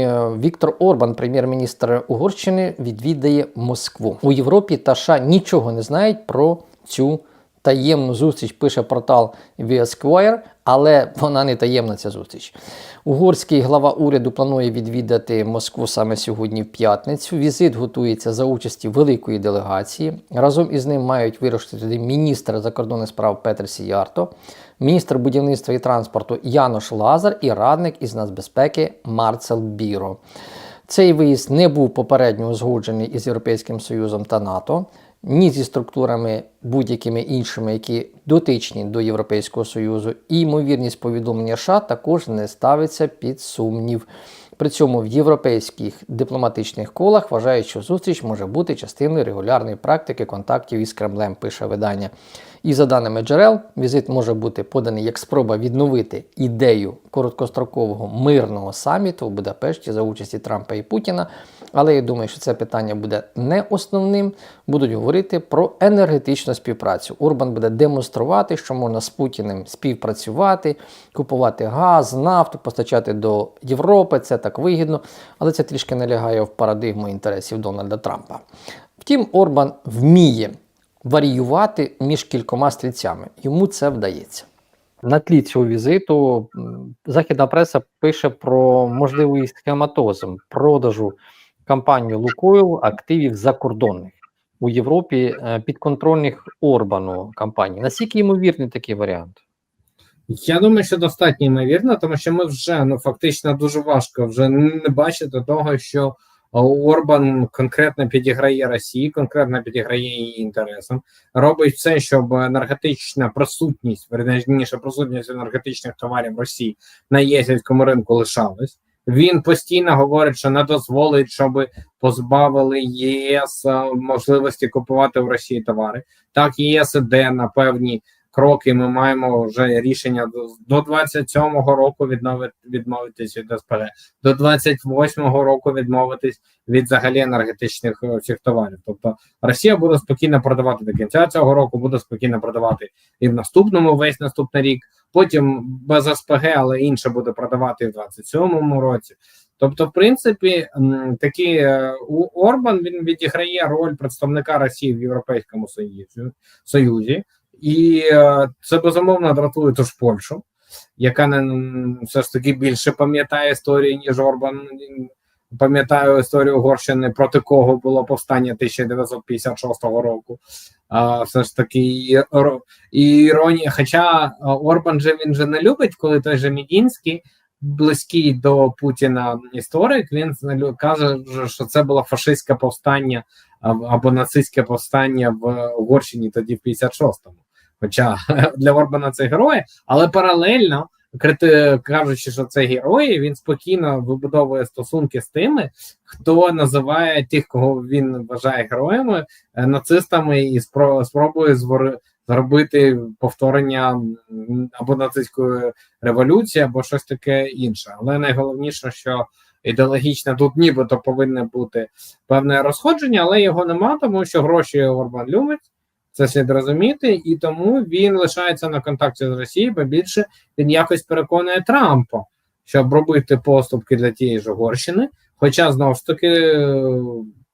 Е, Віктор Орбан, прем'єр-міністр Угорщини, відвідає Москву. У Європі та США нічого не знають про цю таємну зустріч. Пише портал The Esquire, але вона не таємна ця зустріч. Угорський глава уряду планує відвідати Москву саме сьогодні в п'ятницю. Візит готується за участі великої делегації. Разом із ним мають вирушити туди міністр закордонних справ Петр Сіярто, міністр будівництва і транспорту Янош Лазар і радник із нацбезпеки Марцел Біро. Цей виїзд не був попередньо узгоджений із Європейським Союзом та НАТО, ні зі структурами будь-якими іншими, які дотичні до Європейського Союзу, і ймовірність повідомлення США також не ставиться під сумнів. При цьому в європейських дипломатичних колах вважають, що зустріч може бути частиною регулярної практики контактів із Кремлем, пише видання. І за даними джерел, візит може бути поданий як спроба відновити ідею короткострокового мирного саміту в Будапешті за участі Трампа і Путіна. Але я думаю, що це питання буде не основним. Будуть говорити про енергетичну співпрацю. Урбан буде демонструвати, що можна з Путіним співпрацювати, купувати газ, нафту, постачати до Європи. Це так вигідно, але це трішки не лягає в парадигму інтересів Дональда Трампа. Втім, Орбан вміє варіювати між кількома стрільцями. Йому це вдається. На тлі цього візиту західна преса пише про можливий схематозм продажу компанію Лукойл активів закордонних у Європі е, підконтрольних Орбану компаній. Наскільки ймовірний такий варіант? Я думаю, що достатньо ймовірно, тому що ми вже ну фактично дуже важко вже не бачити того, що Орбан конкретно підіграє Росії, конкретно підіграє її інтересам, робить все, щоб енергетична присутність, верніше присутність енергетичних товарів Росії на єсівському ринку лишалась. Він постійно говорить, що не дозволить, щоб позбавили ЄС можливості купувати в Росії товари. Так, ЄС іде на певні кроки. Ми маємо вже рішення до- до 27-го року відновити відмовитись від СПГ, до 28-го року відмовитись від взагалі енергетичних е, всіх товарів. Тобто Росія буде спокійно продавати до кінця цього року, буде спокійно продавати і в наступному весь наступний рік. Потім без СПГ, але інше буде продавати в 27-му році. Тобто, в принципі, м, такий е, Орбан він відіграє роль представника Росії в Європейському Союзі, Союзі. І е, це безумовно дратує ту ж Польщу, яка не все ж таки більше пам'ятає історію, ніж Орбан. Пам'ятаю історію Угорщини, проти кого було повстання 1956 року. А, все ж таки, і, іронія. Хоча Орбан же він же не любить, коли той же Мідінський, близький до Путіна історик, він каже, що це було фашистське повстання або нацистське повстання в Угорщині тоді в 56-му. Хоча для Орбана це герої, але паралельно крити, кажучи, що це герої, він спокійно вибудовує стосунки з тими, хто називає тих, кого він вважає героями, е, нацистами, і спро- спробує звори- зробити повторення або нацистської революції, або щось таке інше. Але найголовніше, що ідеологічно тут нібито повинне бути певне розходження, але його нема, тому що гроші Орбан любить. Це слід розуміти, і тому він лишається на контакті з Росією, бо більше він якось переконує Трампа, щоб робити поступки для тієї ж Угорщини. Хоча знову ж таки е,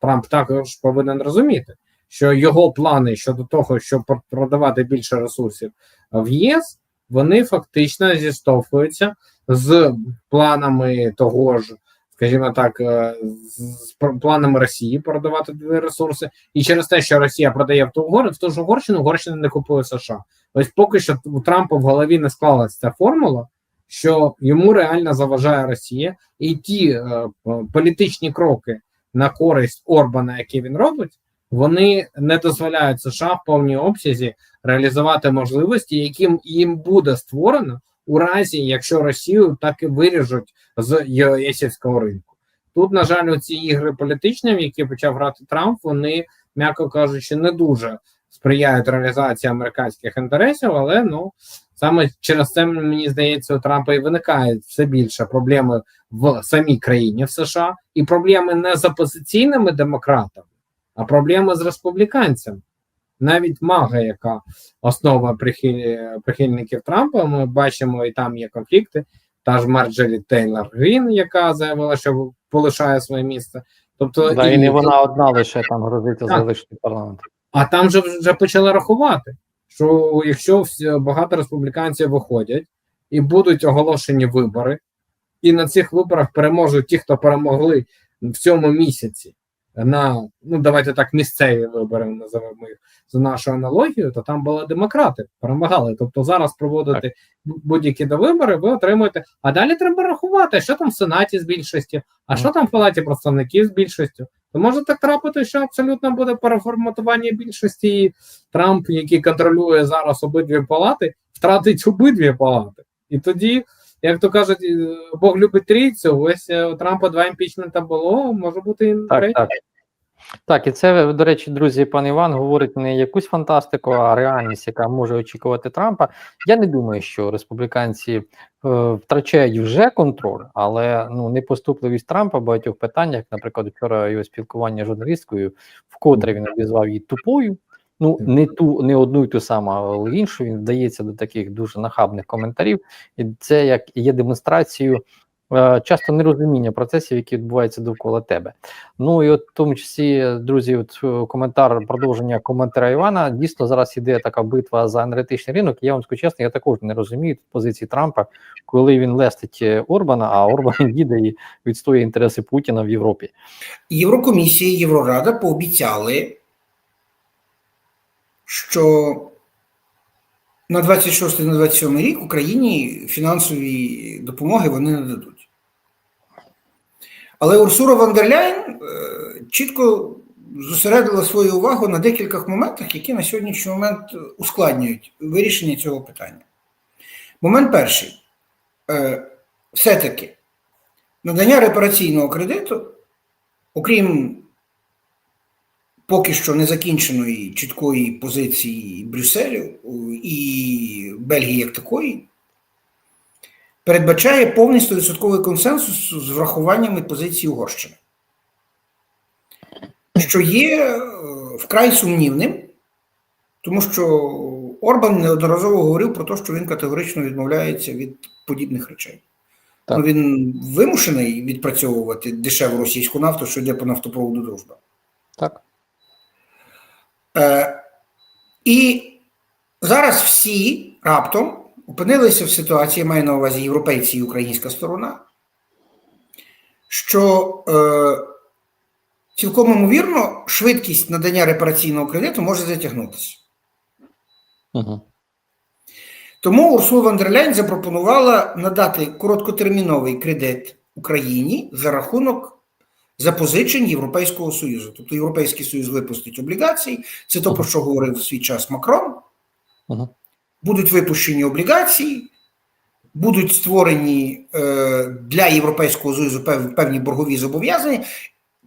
Трамп також повинен розуміти, що його плани щодо того, щоб пр- продавати більше ресурсів в ЄС, вони фактично зіштовхуються з планами того ж, скажімо так, е, з планами Росії продавати ресурси, і через те, що Росія продає в ту в ту ж Угорщину, Угорщина не купує США. Ось поки що у Трампа в голові не склалася ця формула, що йому реально заважає Росія, і ті е, політичні кроки на користь Орбана, які він робить, вони не дозволяють США в повній обсязі реалізувати можливості, яким їм буде створено у разі, якщо Росію так і виріжуть з ЄСівського ринку. Тут, на жаль, ці ігри політичні, в які почав грати Трамп, вони, м'яко кажучи, не дуже сприяють реалізації американських інтересів, але ну саме через це мені здається, у Трампа і виникають все більше проблеми в самій країні в США, і проблеми не з опозиційними демократами, а проблеми з республіканцями. Навіть Мага, яка основа прихиль... прихильників Трампа, ми бачимо, і там є конфлікти. Та ж Марджелі Тейлор Грін, яка заявила, що полишає своє місце. Тобто, Да, і не вона одна лише там грозиться залишити парламент. а там вже вже почали рахувати, що якщо багато республіканців виходять і будуть оголошені вибори, і на цих виборах переможуть ті, хто перемогли в цьому місяці на ну давайте так, місцеві вибори називаємо їх за нашою аналогією, то там були демократи, перемагали. Тобто зараз проводити будь-які довибори, ви отримуєте. А далі треба рахувати, що там в Сенаті з більшістю, а що там в Палаті представників з більшістю. То може так трапити, що абсолютно буде переформатування більшості, і Трамп, який контролює зараз обидві палати, втратить обидві палати. І тоді, як то кажуть, е, Бог любить трійцю, ось е, у Трампа два імпічмента було, може бути і Так, так. Так, і це, до речі, друзі, пан Іван говорить не якусь фантастику, а реальність, яка може очікувати Трампа. Я не думаю, що республіканці е, втрачають вже контроль, але ну непоступливість Трампа в багатьох питаннях, наприклад, вчора його спілкування з журналісткою, вкотре він обізвав її тупою. Ну, не ту, не одну й ту саму, але іншу. Він вдається до таких дуже нахабних коментарів, і це як є демонстрацією е, часто нерозуміння процесів, які відбуваються довкола тебе. Ну і от в тому числі, друзі, от е, коментар продовження коментаря Івана. Дійсно, зараз іде така битва за енергетичний ринок. Я вам скажу чесно, я також не розумію позиції Трампа, коли він лестить е, Орбана, а Орбан їде і відстоює інтереси Путіна в Європі. Єврокомісія, Єврорада пообіцяли, що на 26 на 27 рік Україні фінансові допомоги вони не дадуть. Але Урсура фон дер Ляйн е, чітко зосередила свою увагу на декількох моментах, які на сьогоднішній момент ускладнюють вирішення цього питання. Момент перший. Е, Все-таки надання репараційного кредиту окрім поки що незакінченої чіткої позиції Брюсселю і Бельгії як такої, передбачає повний 100% консенсус з врахуваннями позиції Угорщини, що є е, вкрай сумнівним, тому що Орбан неодноразово говорив про те, що він категорично відмовляється від подібних речей. Так. Ну, він вимушений відпрацьовувати дешеву російську нафту, що йде по нафтопроводу дружба. Так, Е, і зараз всі раптом опинилися в ситуації, маю на увазі європейці і українська сторона, що е, цілком ймовірно швидкість надання репараційного кредиту може затягнутися. угу. Тому Урсула фон запропонувала надати короткотерміновий кредит Україні за рахунок запозичень Європейського Союзу. Тобто Європейський Союз випустить облігації, це то, про що говорив в свій час Макрон. Будуть випущені облігації, будуть створені е, для Європейського Союзу пев- певні боргові зобов'язання.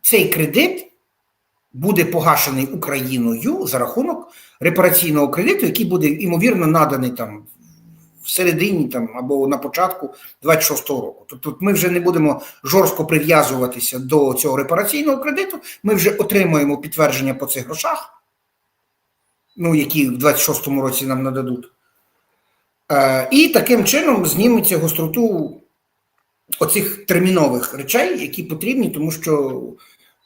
Цей кредит буде погашений Україною за рахунок репараційного кредиту, який буде ймовірно наданий там в середині там або на початку 26-го року. Тобто ми вже не будемо жорстко прив'язуватися до цього репараційного кредиту. Ми вже отримуємо підтвердження по цих грошах, ну які в 26-му році нам нададуть. Е, і таким чином зніметься гостроту оцих термінових речей, які потрібні, тому що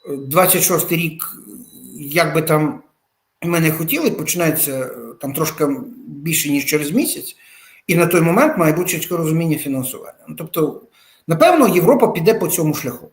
26 рік, як би там ми не хотіли, починається е, там трошки більше, ніж через місяць, і на той момент має бути чітке розуміння фінансування. Ну, тобто, напевно, Європа піде по цьому шляху.